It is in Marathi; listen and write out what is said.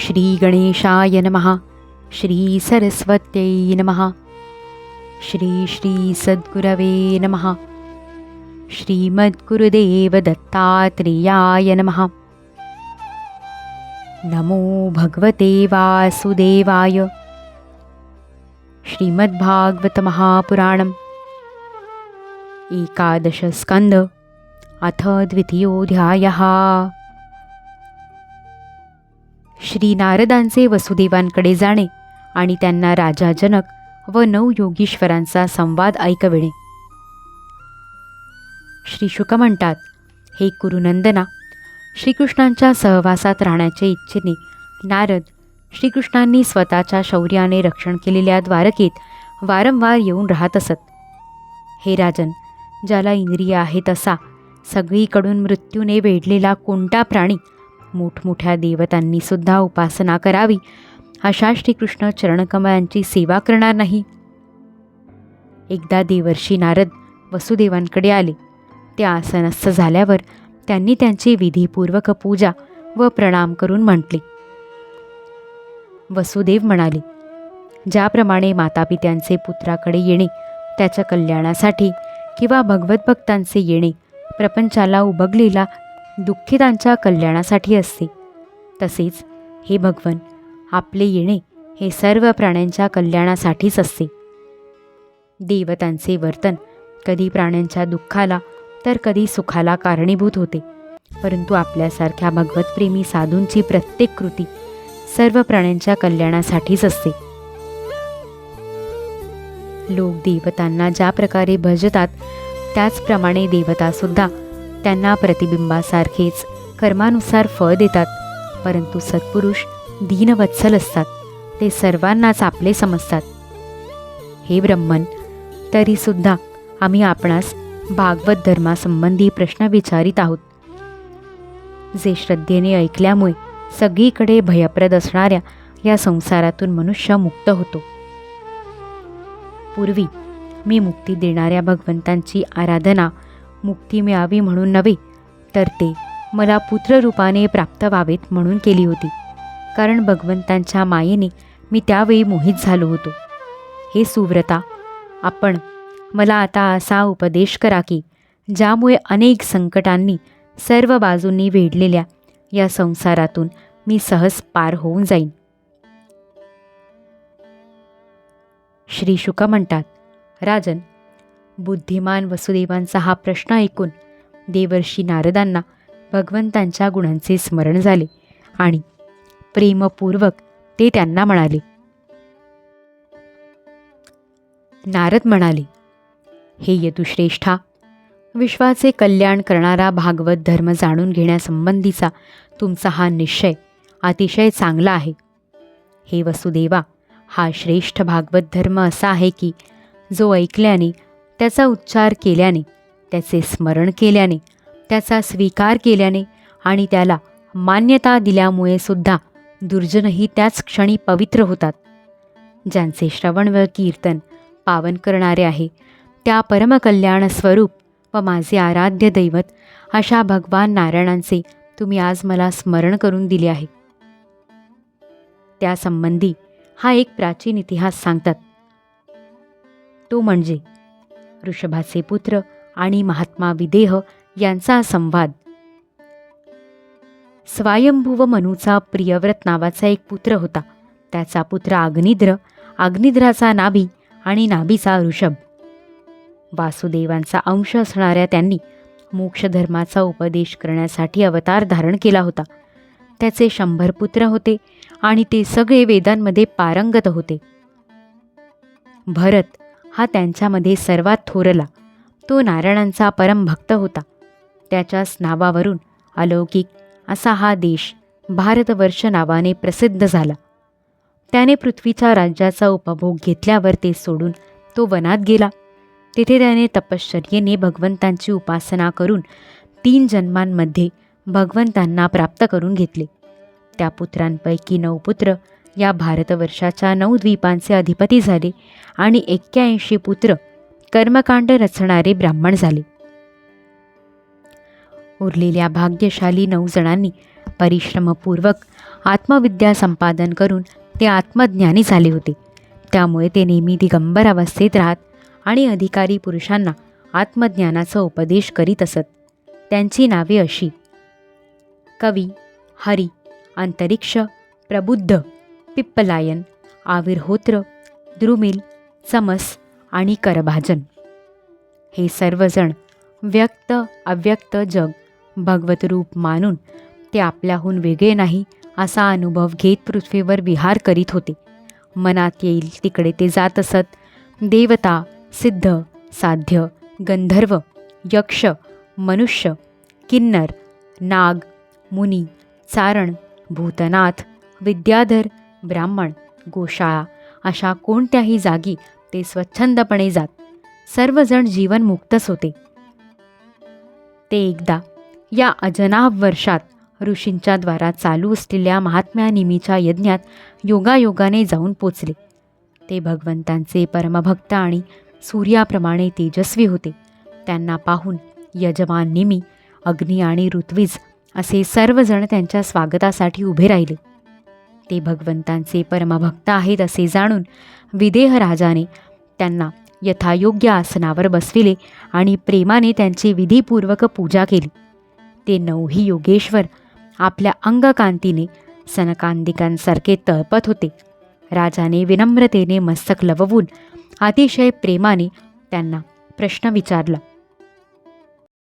श्रीगणेशाय नमः। श्रीसरस्वत्यै नमः। श्री श्री सद्गुरवे नमः। श्रीमद्गुरुदेव दत्तात्रेयाय नमः। नमो भगवते वासुदेवाय। श्रीमद्भागवतमहापुराणम्। एकादशस्कन्द अथ द्वितीयोऽध्यायः श्री नारदांचे वसुदेवांकडे जाणे आणि त्यांना राजा जनक व नऊ योगीश्वरांचा संवाद ऐकविणे. श्री शुक म्हणतात हे कुरुनंदना श्रीकृष्णांच्या सहवासात राहण्याच्या इच्छेने नारद श्रीकृष्णांनी स्वतःच्या शौर्याने रक्षण केलेल्या द्वारकेत वारंवार येऊन राहत असत. हे राजन ज्याला इंद्रिय आहेत असा सगळीकडून मृत्यूने वेढलेला कोणता प्राणी मोठमोठ्या देवतांनी सुद्धा उपासना करावी. अशा श्रीकृष्ण चरणकमळांची सेवा करणार नाही. एकदा देवर्षी नारद वसुदेवांकडे आले. ते आसनस्थ झाल्यावर त्यांनी त्यांची विधीपूर्वक पूजा व प्रणाम करून म्हटले. वसुदेव म्हणाले ज्याप्रमाणे मातापित्यांचे पुत्राकडे येणे त्याच्या कल्याणासाठी किंवा भगवतभक्तांचे येणे प्रपंचाला उबगलेला दुःखितांच्या कल्याणासाठी असते. तसेच हे भगवन आपले येणे हे सर्व प्राण्यांच्या कल्याणासाठीच असते. देवतांचे वर्तन कधी प्राण्यांच्या दुःखाला तर कधी सुखाला कारणीभूत होते. परंतु आपल्यासारख्या भगवतप्रेमी साधूंची प्रत्येक कृती सर्व प्राण्यांच्या कल्याणासाठीच असते. लोक देवतांना ज्या प्रकारे भजतात त्याचप्रमाणे देवतासुद्धा त्यांना प्रतिबिंबासारखेच कर्मानुसार फळ देतात परंतु सत्पुरुष दीनवत्सल असतात. ते सर्वांनाच आपले समजतात. हे ब्रह्मन तरीसुद्धा आम्ही आपणास भागवत धर्मासंबंधी प्रश्न विचारित आहोत. जे श्रद्धेने ऐकल्यामुळे सगळीकडे भयप्रद असणाऱ्या या संसारातून मनुष्य मुक्त होतो. पूर्वी मी मुक्ती देणाऱ्या भगवंतांची आराधना मुक्ती मिळावी म्हणून नव्हे तर ते मला पुत्ररूपाने प्राप्त व्हावेत म्हणून केली होती. कारण भगवंतांच्या मायेने मी त्यावेळी मोहित झालो होतो. हे सुव्रता आपण मला आता असा उपदेश करा की ज्यामुळे अनेक संकटांनी सर्व बाजूंनी वेढलेल्या या संसारातून मी सहज पार होऊन जाईन. श्री शुक म्हणतात राजन बुद्धिमान वसुदेवांचा हा प्रश्न ऐकून देवर्षी नारदांना भगवंतांच्या गुणांचे स्मरण झाले आणि प्रेमपूर्वक ते त्यांना म्हणाले. नारद म्हणाले हे यदुश्रेष्ठा विश्वाचे कल्याण करणारा भागवत धर्म जाणून घेण्यासंबंधीचा तुमचा हा निश्चय अतिशय चांगला आहे. हे वसुदेवा हा श्रेष्ठ भागवत धर्म असा आहे की जो ऐकल्याने त्याचा उच्चार केल्याने त्याचे स्मरण केल्याने त्याचा स्वीकार केल्याने आणि त्याला मान्यता दिल्यामुळे सुद्धा दुर्जनही त्याच क्षणी पवित्र होतात. ज्यांचे श्रवण व कीर्तन पावन करणारे आहे त्या परमकल्याण स्वरूप व माझे आराध्य दैवत अशा भगवान नारायणांचे तुम्ही आज मला स्मरण करून दिले आहे. त्यासंबंधी हा एक प्राचीन इतिहास सांगतात. तो म्हणजे ऋषभाचे पुत्र आणि महात्मा विदेह यांचा संवाद. स्वयंभुव मनूचा प्रियव्रत नावाचा एक पुत्र होता. त्याचा पुत्र आग्निद्र आग्निद्राचा नाभी आणि नाभीचा ऋषभ. वासुदेवांचा अंश असणाऱ्या त्यांनी मोक्षधर्माचा उपदेश करण्यासाठी अवतार धारण केला होता. त्याचे शंभर पुत्र होते आणि ते सगळे वेदांमध्ये पारंगत होते. भरत हा त्यांच्यामध्ये सर्वात थोरला. तो नारायणांचा परमभक्त होता. त्याच्या नावावरून अलौकिक असा हा देश भारतवर्ष नावाने प्रसिद्ध झाला. त्याने पृथ्वीच्या राज्याचा उपभोग घेतल्यावर ते सोडून तो वनात गेला. तेथे त्याने तपश्चर्येने भगवंतांची उपासना करून तीन जन्मांमध्ये भगवंतांना प्राप्त करून घेतले. त्या पुत्रांपैकी नऊ पुत्र या भारतवर्षाच्या नऊ द्वीपांचे अधिपती झाले आणि एक्क्याऐंशी पुत्र कर्मकांड रचणारे ब्राह्मण झाले. उरलेल्या भाग्यशाली नऊ जणांनी परिश्रमपूर्वक आत्मविद्या संपादन करून ते आत्मज्ञानी झाले होते. त्यामुळे ते नेहमी दिगंबर अवस्थेत राहत आणि अधिकारी पुरुषांना आत्मज्ञानाचा उपदेश करीत असत. त्यांची नावे अशी. कवी हरी अंतरिक्ष प्रबुद्ध पिप्पलायन आविर्होत्र द्रुमिल चमस आणि करभाजन. हे सर्वजण व्यक्त अव्यक्त जग भगवत रूप मानून ते आपल्याहून वेगळे नाही असा अनुभव घेत पृथ्वीवर विहार करीत होते. मनात येईल तिकडे ते जात असत. देवता सिद्ध साध्य गंधर्व यक्ष मनुष्य किन्नर नाग मुनी चारण भूतनाथ विद्याधर ब्राह्मण गोशाळा अशा कोणत्याही जागी ते स्वच्छंदपणे जात. सर्वजण जीवनमुक्तच होते ते एकदा या अजनाभ वर्षात ऋषींच्या द्वारा चालू असलेल्या महात्म्यानिमीच्या यज्ञात योगायोगाने जाऊन पोचले. ते भगवंतांचे परमभक्त आणि सूर्याप्रमाणे तेजस्वी होते. त्यांना पाहून यजमान निमी अग्नी आणि ऋत्विज असे सर्वजण त्यांच्या स्वागतासाठी उभे राहिले. ते भगवंतांचे परमभक्त आहेत असे जाणून विदेह राजाने त्यांना यथायोग्य आसनावर बसविले आणि प्रेमाने त्यांची विधीपूर्वक पूजा केली. ते नऊही योगेश्वर आपल्या अंगकांतीने सनकांदिकांसारखे तळपत होते. राजाने विनम्रतेने मस्तक लववून अतिशय प्रेमाने त्यांना प्रश्न विचारला.